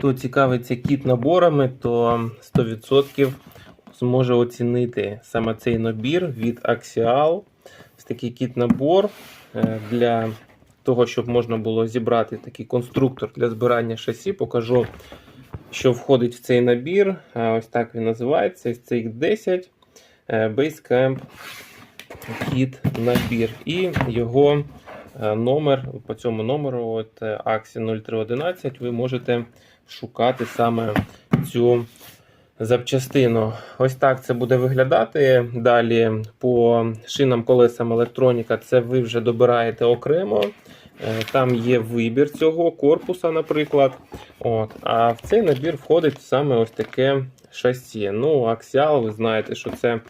хто цікавиться кіт наборами, то 100% зможе оцінити саме цей набір від Axial. Ось такий кіт набор е, для того, щоб можна було зібрати такий конструктор для збирання шасі. Покажу, що входить в цей набір. Е, Ось так він називається. CX10 е, Basecamp Kit набір. І його номер по цьому номеру, от е, Axie 0311, ви можете шукати саме цю запчастину. Ось так це буде виглядати. Далі по шинам колесам електроніка, це ви вже добираєте окремо. Е, Там є вибір цього корпуса, наприклад. От. А в цей набір входить саме ось таке шасі. Ну, Axial, ви знаєте, що це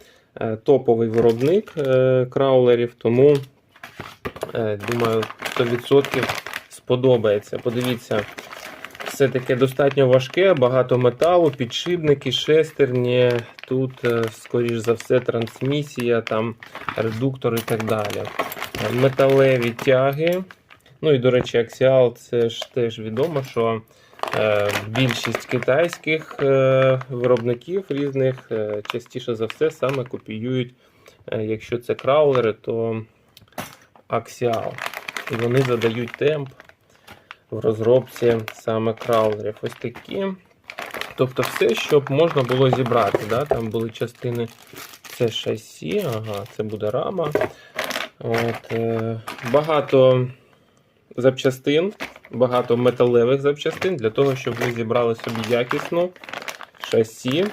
е, топовий виробник е, краулерів, тому е, думаю, 100% сподобається. Подивіться, все таке достатньо важке, багато металу, підшипники, шестерні. Тут, е, скоріш за все, трансмісія, там редуктор і так далі. Е, Металеві тяги. Ну і, до речі, Axial це ж теж відомо, що е, більшість китайських е, виробників різних е, частіше за все саме копіюють, е, якщо це краулери, то Axial. І вони задають темп в розробці саме краулерів. Ось такі. Тобто все, щоб можна було зібрати. Да? Там були частини, це шасі, ага, це буде рама. От, е, багато запчастин, багато металевих запчастин для того, щоб ви зібрали собі якісну шасі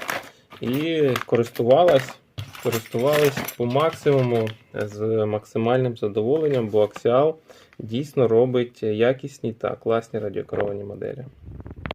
і користувались, користувались по максимуму з максимальним задоволенням, бо Axial дійсно робить якісні та класні радіокеровані моделі.